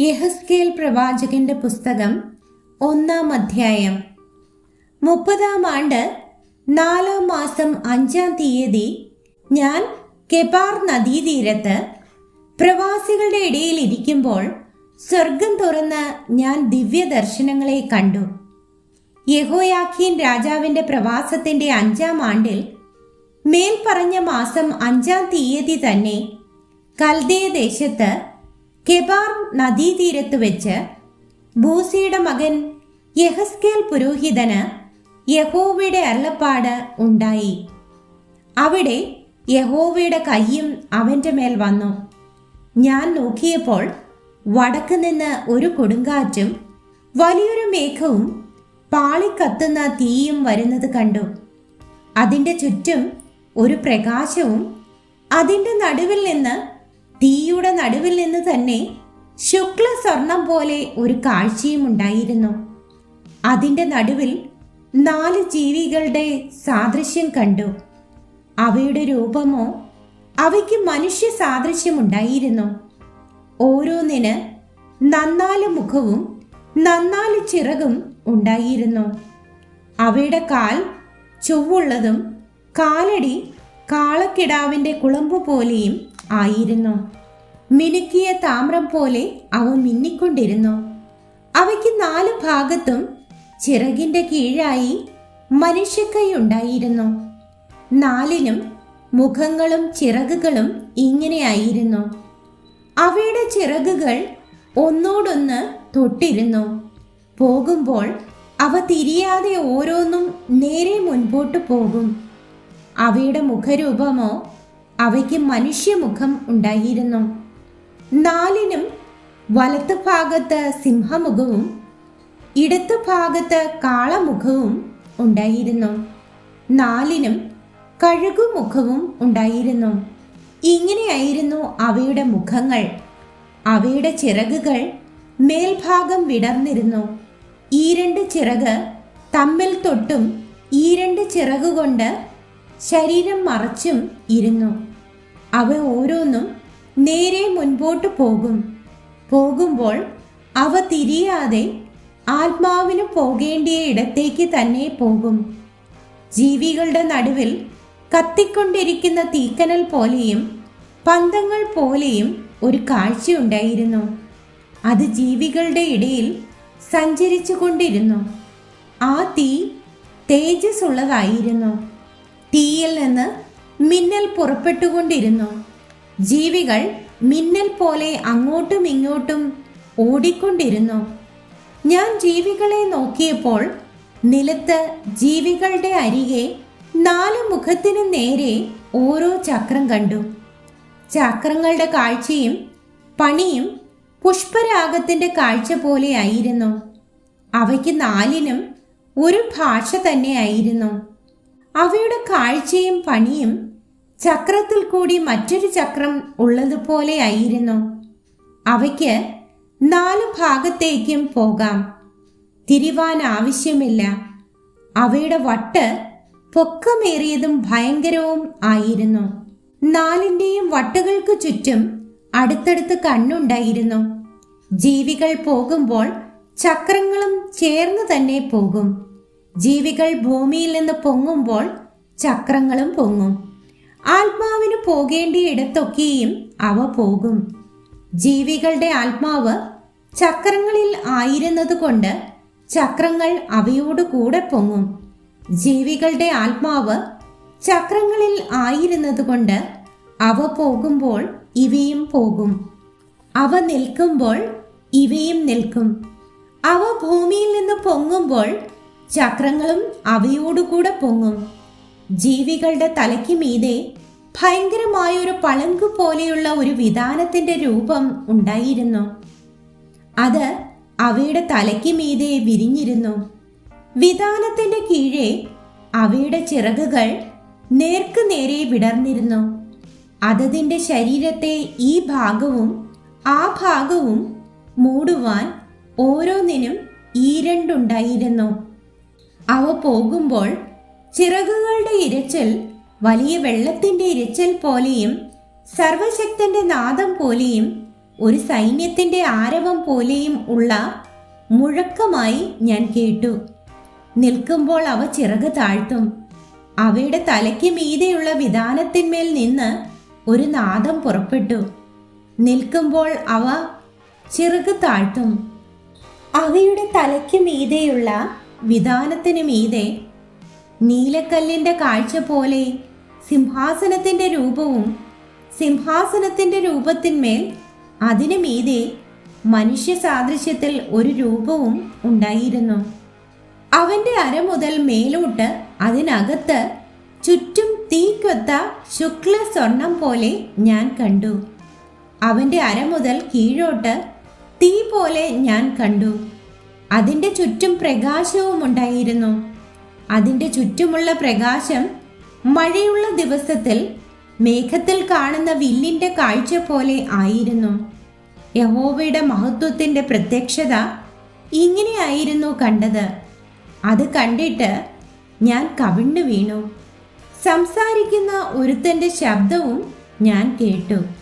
യഹസ്കേൽ പ്രവാചകന്റെ പുസ്തകം ഒന്നാം അധ്യായം. മുപ്പതാം ആണ്ട് നാലാം മാസം അഞ്ചാം തീയതി ഞാൻ കെബാർ നദീതീരത്ത് പ്രവാസികളുടെ ഇടയിൽ ഇരിക്കുമ്പോൾ സ്വർഗം തുറന്ന് ഞാൻ ദിവ്യദർശനങ്ങളെ കണ്ടു. യഹോയാഖീൻ രാജാവിന്റെ പ്രവാസത്തിന്റെ അഞ്ചാം ആണ്ടിൽ മേൽപ്പറഞ്ഞ മാസം അഞ്ചാം തീയതി തന്നെ കൽദേ ദേശത്ത് കെബാർ നദീതീരത്ത് വെച്ച് ബൂസിയുടെ മകൻ യഹസ്കേൽ പുരോഹിതന് യഹോവയുടെ അരുളപ്പാട് ഉണ്ടായി. അവിടെ യഹോവയുടെ കൈയും അവന്റെ മേൽ വന്നു. ഞാൻ നോക്കിയപ്പോൾ വടക്ക് നിന്ന് ഒരു കൊടുങ്കാറ്റും വലിയൊരു മേഘവും പാളിക്കത്തുന്ന തീയും വരുന്നത് കണ്ടു. അതിന്റെ ചുറ്റും ഒരു പ്രകാശവും അതിന്റെ നടുവിൽ നിന്ന് തീയുടെ നടുവിൽ നിന്ന് തന്നെ ശുക്ല സ്വർണം പോലെ ഒരു കാഴ്ചയും ഉണ്ടായിരുന്നു. അതിന്റെ നടുവിൽ നാല് ജീവികളുടെ സാദൃശ്യം കണ്ടു. അവയുടെ രൂപമോ അവയ്ക്ക് മനുഷ്യ സാദൃശ്യമുണ്ടായിരുന്നു ഓരോന്നിന് നന്നാൽ മുഖവും നന്നാൽ ചിറകും ഉണ്ടായിരുന്നു. അവയുടെ കാൽ ചൊവ്വുള്ളതും കാലടി കാളക്കിടാവിന്റെ കുളമ്പ് പോലെയും ആയിരുന്നു. മിനുക്കിയ താമ്രം പോലെ അവ മിന്നിക്കൊണ്ടിരുന്നു. അവയ്ക്ക് നാല് ഭാഗത്തും ചിറകിന്റെ കീഴായി മനുഷ്യക്കൈ ഉണ്ടായിരുന്നു. നാലിലും മുഖങ്ങളും ചിറകുകളും ഇങ്ങനെയായിരുന്നു. അവയുടെ ചിറകുകൾ ഒന്നോടൊന്ന് തൊട്ടിരുന്നു. പോകുമ്പോൾ അവ തിരിയാതെ ഓരോന്നും നേരെ മുൻപോട്ട് പോകും. അവയുടെ മുഖരൂപമോ അവയ്ക്ക് മനുഷ്യമുഖം ഉണ്ടായിരുന്നു. നാലിനും വലത്ത് ഭാഗത്ത് സിംഹമുഖവും ഇടത്ത് ഭാഗത്ത് കാളമുഖവും ഉണ്ടായിരുന്നു. നാലിനും കഴുകുമുഖവും ഉണ്ടായിരുന്നു. ഇങ്ങനെയായിരുന്നു അവയുടെ മുഖങ്ങൾ. അവയുടെ ചിറകുകൾ മേൽഭാഗം വിടർന്നിരുന്നു. ഈ രണ്ട് ചിറക് തമ്മിൽ തൊട്ടും ഈ രണ്ട് ചിറകുകൊണ്ട് ശരീരം മറച്ചും ഇരുന്നു. അവ ഓരോന്നും നേരെ മുൻപോട്ട് പോകും. പോകുമ്പോൾ അവ തിരിയാതെ ആത്മാവിന് പോകേണ്ടിയ ഇടത്തേക്ക് തന്നെ പോകും. ജീവികളുടെ നടുവിൽ കത്തിക്കൊണ്ടിരിക്കുന്ന തീക്കനൽ പോലെയും പന്തങ്ങൾ പോലെയും ഒരു കാഴ്ചയുണ്ടായിരുന്നു അത് ജീവികളുടെ ഇടയിൽ സഞ്ചരിച്ചു കൊണ്ടിരുന്നു. ആ തീ തേജസ് ഉള്ളതായിരുന്നു തീയിൽ നിന്ന് മിന്നൽ പുറപ്പെട്ടുകൊണ്ടിരുന്നു. ജീവികൾ മിന്നൽ പോലെ അങ്ങോട്ടും ഇങ്ങോട്ടും ഓടിക്കൊണ്ടിരുന്നു. ഞാൻ ജീവികളെ നോക്കിയപ്പോൾ നിലത്ത് ജീവികളുടെ അരികെ നാല് മുഖത്തിനു നേരെ ഓരോ ചക്രം കണ്ടു. ചക്രങ്ങളുടെ കാഴ്ചയും പണിയും പുഷ്പരാഗത്തിന്റെ കാഴ്ച പോലെയായിരുന്നു അവയ്ക്ക് നാലിനും ഒരു ഭാഷ തന്നെയായിരുന്നു അവയുടെ കാഴ്ചയും പണിയും ചക്രത്തിൽ കൂടി മറ്റൊരു ചക്രം ഉള്ളതുപോലെയായിരുന്നു അവയ്ക്ക് നാല് ഭാഗത്തേക്കും പോകാം. തിരിവാൻ ആവശ്യമില്ല. അവയുടെ വട്ട് പൊക്കമേറിയതും ഭയങ്കരവും ആയിരുന്നു. നാലിന്റെയും വട്ടുകൾക്ക് ചുറ്റും അടുത്തടുത്ത് കണ്ണുണ്ടായിരുന്നു. ജീവികൾ പോകുമ്പോൾ ചക്രങ്ങളും ചേർന്ന് തന്നെ പോകും. ജീവികൾ ഭൂമിയിൽ നിന്ന് പൊങ്ങുമ്പോൾ ചക്രങ്ങളും പൊങ്ങും. ആത്മാവിന് പോകേണ്ടിയിടത്തൊക്കെയും അവ പോകും. ജീവികളുടെ ആത്മാവ് ചക്രങ്ങളിൽ ആയിരുന്നതുകൊണ്ട് ചക്രങ്ങൾ അവയോട് കൂടെ പൊങ്ങും. ജീവികളുടെ ആത്മാവ് ചക്രങ്ങളിൽ ആയിരുന്നതുകൊണ്ട് അവ പോകുമ്പോൾ ഇവയും പോകും. അവ നിൽക്കുമ്പോൾ ഇവയും നിൽക്കും. അവ ഭൂമിയിൽ നിന്ന് പൊങ്ങുമ്പോൾ ചക്രങ്ങളും അവയോടുകൂടെ പൊങ്ങും. ജീവികളുടെ തലയ്ക്ക് മീതെ ഭയങ്കരമായൊരു പളങ്കു പോലെയുള്ള ഒരു വിധാനത്തിന്റെ രൂപം ഉണ്ടായിരുന്നു. അത് അവയുടെ തലയ്ക്ക് മീതെ വിരിഞ്ഞിരുന്നു. വിധാനത്തിന്റെ കീഴെ അവയുടെ ചിറകുകൾ നേർക്ക് നേരെ വിടർന്നിരുന്നു. അതതിന്റെ ശരീരത്തെ ഈ ഭാഗവും ആ ഭാഗവും മൂടുവാൻ ഓരോന്നിനും ഈരണ്ടുണ്ടായിരുന്നു അവ പോകുമ്പോൾ ചിറകുകളുടെ ഇരച്ചൽ വലിയ വെള്ളത്തിന്റെ ഇരച്ചൽ പോലെയും സർവശക്തന്റെ നാദം പോലെയും ഒരു സൈന്യത്തിന്റെ ആരവം പോലെയും ഉള്ള മുഴക്കമായി ഞാൻ കേട്ടു. നിൽക്കുമ്പോൾ അവ ചിറക് താഴ്ത്തും. അവയുടെ തലയ്ക്ക് മീതെയുള്ള വിധാനത്തിന്മേൽ നിന്ന് ഒരു നാദം പുറപ്പെട്ടു. നിൽക്കുമ്പോൾ അവ ചിറക് താഴ്ത്തും. അവയുടെ തലയ്ക്ക് മീതെയുള്ള വിധാനത്തിന് മീതെ നീലക്കല്ലിന്റെ കാഴ്ച പോലെ സിംഹാസനത്തിന്റെ രൂപവും സിംഹാസനത്തിന്റെ രൂപത്തിന്മേൽ അതിനു മീതെ മനുഷ്യ സാദൃശ്യത്തിൽ ഒരു രൂപവും ഉണ്ടായിരുന്നു. അവന്റെ അര മുതൽ മേലോട്ട് അതിനകത്ത് ചുറ്റും തീക്കൊത്ത ശുക്ല സ്വർണം പോലെ ഞാൻ കണ്ടു. അവന്റെ അര മുതൽ കീഴോട്ട് തീ പോലെ ഞാൻ കണ്ടു. അതിന്റെ ചുറ്റും പ്രകാശവും ഉണ്ടായിരുന്നു. അതിന്റെ ചുറ്റുമുള്ള പ്രകാശം മഴയുള്ള ദിവസത്തിൽ മേഘത്തിൽ കാണുന്ന വില്ലിന്റെ കാഴ്ച പോലെ ആയിരുന്നു. യഹോവയുടെ മഹത്വത്തിന്റെ പ്രത്യക്ഷത ഇങ്ങനെയായിരുന്നു കണ്ടത്. അത് കണ്ടിട്ട് ഞാൻ കവിണ്ണു വീണു സംസാരിക്കുന്ന ഒരുത്തന്റെ ശബ്ദവും ഞാൻ കേട്ടു.